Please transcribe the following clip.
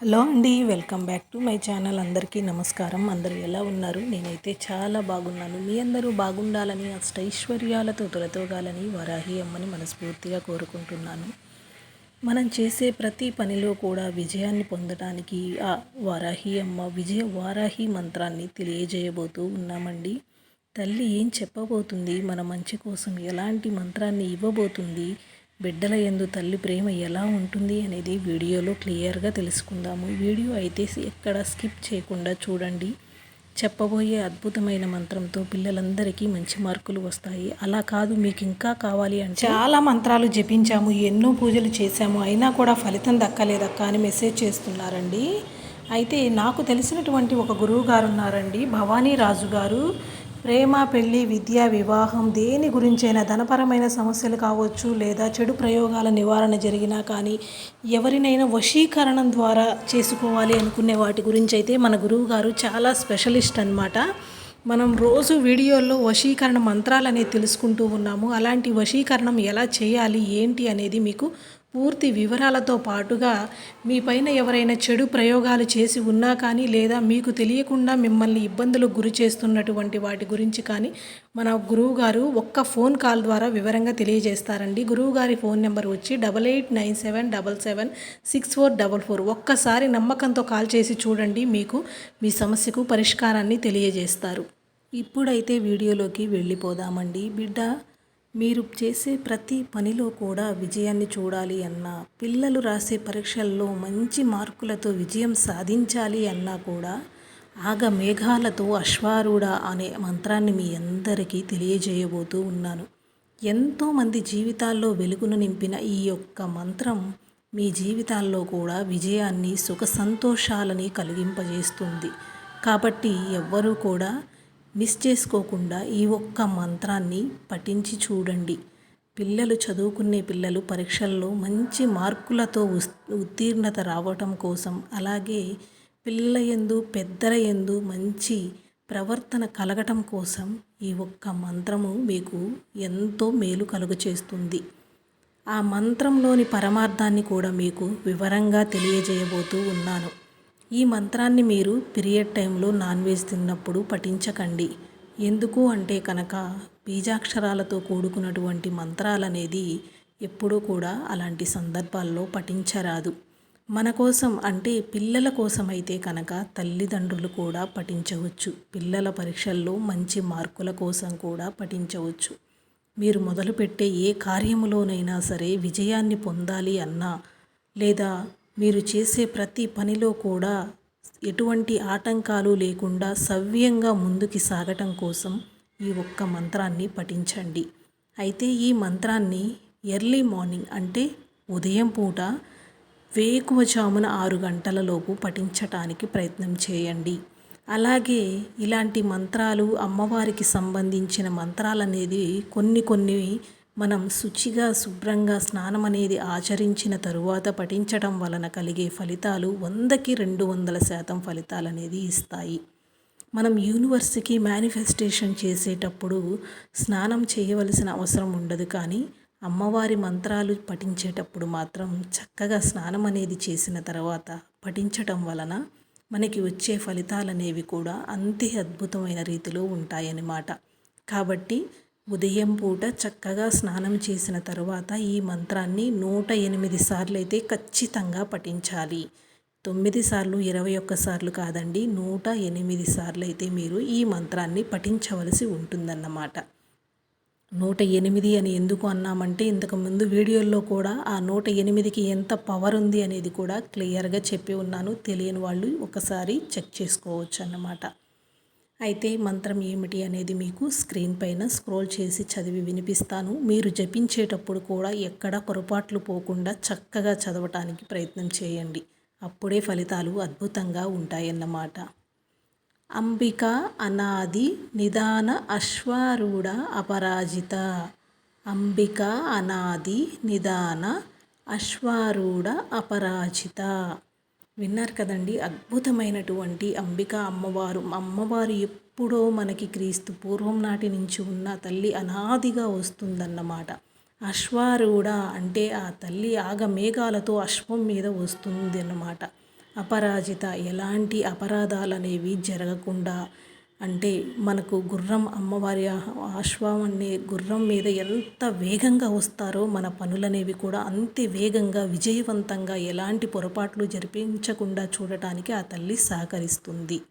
Hello అండి welcome back to my channel. అందరికీ నమస్కారం. అందరూ ఎలా ఉన్నారు? నేనైతే చాలా బాగున్నాను. మీ అందరూ బాగుండాలని అష్టైశ్వర్యాలతో తొలతోగాలని వరాహి అమ్మని మనస్ఫూర్తిగా కోరుకుంటున్నాను. మనం చేసే ప్రతి పనిలో కూడా విజయాన్ని పొందడానికి ఆ వారాహి అమ్మ విజయ వారాహి మంత్రాన్ని తెలియజేయబోతూ ఉన్నామండి. తల్లి ఏం చెప్పబోతుంది? మన మంచి కోసం ఎలాంటి మంత్రాన్ని ఇవ్వబోతుంది? బిడ్డల ఎందు తల్లి ప్రేమ ఎలా ఉంటుంది అనేది వీడియోలో క్లియర్గా తెలుసుకుందాము. వీడియో అయితే ఎక్కడ స్కిప్ చేయకుండా చూడండి. చెప్పబోయే అద్భుతమైన మంత్రంతో పిల్లలందరికీ మంచి మార్కులు వస్తాయి. అలా కాదు మీకు ఇంకా కావాలి అంటే చాలా మంత్రాలు జపించాము ఎన్నో పూజలు చేశాము అయినా కూడా ఫలితం దక్కలేదక్క అని మెసేజ్ చేస్తున్నారండి. అయితే నాకు తెలిసినటువంటి ఒక గురువు గారు ఉన్నారండి భవానీ రాజు గారు ప్రేమ పెళ్ళి విద్య వివాహం దేని గురించైనా ధనపరమైన సమస్యలు కావచ్చు లేదా చెడు ప్రయోగాల నివారణ జరిగినా కానీ ఎవరినైనా వశీకరణం ద్వారా చేసుకోవాలి అనుకునే వాటి గురించి అయితే మన గురువు గారు చాలా స్పెషలిస్ట్ అనమాట మనం రోజు వీడియోల్లో వశీకరణ మంత్రాలు అనేది తెలుసుకుంటూ ఉన్నాము. అలాంటి వశీకరణం ఎలా చేయాలి ఏంటి అనేది మీకు పూర్తి వివరాలతో పాటుగా మీ పైన ఎవరైనా చెడు ప్రయోగాలు చేసి ఉన్నా కానీ లేదా మీకు తెలియకుండా మిమ్మల్ని ఇబ్బందులకు గురి చేస్తున్నటువంటి వాటి గురించి కానీ మన గురువుగారు ఒక్క ఫోన్ కాల్ ద్వారా వివరంగా తెలియజేస్తారండి. గురువుగారి ఫోన్ నెంబర్ వచ్చి double eight nine seven double seven six four double four. ఒక్కసారి నమ్మకంతో కాల్ చేసి చూడండి మీకు మీ సమస్యకు పరిష్కారాన్ని తెలియజేస్తారు. ఇప్పుడైతే వీడియోలోకి వెళ్ళిపోదామండి. బిడ్డ మీరు చేసే ప్రతి పనిలో కూడా విజయాన్ని చూడాలి అన్నా పిల్లలు రాసే పరీక్షల్లో మంచి మార్కులతో విజయం సాధించాలి అన్నా కూడా ఆగ మేఘాలతో అశ్వారూఢ అనే మంత్రాన్ని మీ అందరికీ తెలియజేయబోతూ ఉన్నాను. ఎంతోమంది జీవితాల్లో వెలుగును నింపిన ఈ యొక్క మంత్రం మీ జీవితాల్లో కూడా విజయాన్ని సుఖ సంతోషాలని కలిగింపజేస్తుంది. కాబట్టి ఎవ్వరూ కూడా మిస్ చేసుకోకుండా ఈ ఒక్క మంత్రాన్ని పఠించి చూడండి. పిల్లలు చదువుకునే పిల్లలు పరీక్షల్లో మంచి మార్కులతో ఉత్తీర్ణత రావటం కోసం అలాగే పిల్లల ఎందు పెద్దల ఎందు మంచి ప్రవర్తన కలగటం కోసం ఈ ఒక్క మంత్రము మీకు ఎంతో మేలు కలుగు చేస్తుంది. ఆ మంత్రంలోని పరమార్థాన్ని కూడా మీకు వివరంగా తెలియజేయబోతూ ఉన్నాను. ఈ మంత్రాన్ని మీరు పీరియడ్ టైంలో నాన్ వెజ్ తిన్నప్పుడు పఠించకండి. ఎందుకు అంటే కనుక బీజాక్షరాలతో కూడుకున్నటువంటి మంత్రాలనేది ఎప్పుడూ కూడా అలాంటి సందర్భాల్లో పఠించరాదు. మన కోసం అంటే పిల్లల కోసం అయితే కనుక తల్లిదండ్రులు కూడా పఠించవచ్చు. పిల్లల పరీక్షల్లో మంచి మార్కుల కోసం కూడా పఠించవచ్చు. మీరు మొదలుపెట్టే ఏ కార్యములోనైనా సరే విజయాన్ని పొందాలి అన్నా లేదా మీరు చేసే ప్రతి పనిలో కూడా ఎటువంటి ఆటంకాలు లేకుండా సవ్యంగా ముందుకి సాగటం కోసం ఈ ఒక్క మంత్రాన్ని పఠించండి. అయితే ఈ మంత్రాన్ని ఎర్లీ మార్నింగ్ అంటే ఉదయం పూట వేకువజామున ఆరు గంటలలోపు పఠించటానికి ప్రయత్నం చేయండి. అలాగే ఇలాంటి మంత్రాలు అమ్మవారికి సంబంధించిన మంత్రాలనేది కొన్ని కొన్ని మనం శుచిగా శుభ్రంగా స్నానం అనేది ఆచరించిన తరువాత పఠించటం వలన కలిగే ఫలితాలు వందకి రెండు వందల శాతం ఫలితాలు అనేది ఇస్తాయి. మనం యూనివర్స్కి మేనిఫెస్టేషన్ చేసేటప్పుడు స్నానం చేయవలసిన అవసరం ఉండదు కానీ అమ్మవారి మంత్రాలు పఠించేటప్పుడు మాత్రం చక్కగా స్నానం అనేది చేసిన తర్వాత పఠించటం వలన మనకి వచ్చే ఫలితాలు అనేవి కూడా అంతే అద్భుతమైన రీతిలో ఉంటాయన్నమాట. కాబట్టి ఉదయం పూట చక్కగా స్నానం చేసిన తరువాత ఈ మంత్రాన్ని నూట ఎనిమిది సార్లు అయితే ఖచ్చితంగా పఠించాలి. తొమ్మిది సార్లు ఇరవై ఒక్కసార్లు కాదండి నూట ఎనిమిది సార్లు అయితే మీరు ఈ మంత్రాన్ని పఠించవలసి ఉంటుందన్నమాట. నూట ఎనిమిది అని ఎందుకు అన్నామంటే ఇంతకుముందు వీడియోల్లో కూడా ఆ నూట ఎనిమిదికి ఎంత పవర్ ఉంది అనేది కూడా క్లియర్గా చెప్పి ఉన్నాను. తెలియని వాళ్ళు ఒకసారి చెక్ చేసుకోవచ్చు అన్నమాట. అయితే మంత్రం ఏమిటి అనేది మీకు స్క్రీన్ పైన స్క్రోల్ చేసి చదివి వినిపిస్తాను. మీరు జపించేటప్పుడు కూడా ఎక్కడ పొరపాట్లు పోకుండా చక్కగా చదవటానికి ప్రయత్నం చేయండి. అప్పుడే ఫలితాలు అద్భుతంగా ఉంటాయన్నమాట. అంబిక అనాది నిదాన అశ్వారూఢ అపరాజిత. అంబిక అనాది నిదాన అశ్వారూఢ అపరాజిత. విన్నారు కదండి. అద్భుతమైనటువంటి అంబిక అమ్మవారు. అమ్మవారు ఎప్పుడో మనకి క్రీస్తు పూర్వం నాటి నుంచి ఉన్న తల్లి అనాదిగా వస్తుందన్నమాట. అశ్వారూఢ అంటే ఆ తల్లి ఆగమేఘాలతో అశ్వం మీద వస్తుంది అన్నమాట అపరాజిత ఎలాంటి అపరాధాలు అనేవి జరగకుండా అంటే మనకు గుర్రం అమ్మవారి ఆశ్వం అనే గుర్రం మీద ఎంత వేగంగా వస్తారో మన పనులనేవి కూడా అంతే వేగంగా విజయవంతంగా ఎలాంటి పొరపాట్లు జరిపించకుండా చూడటానికి ఆ తల్లి సహకరిస్తుంది.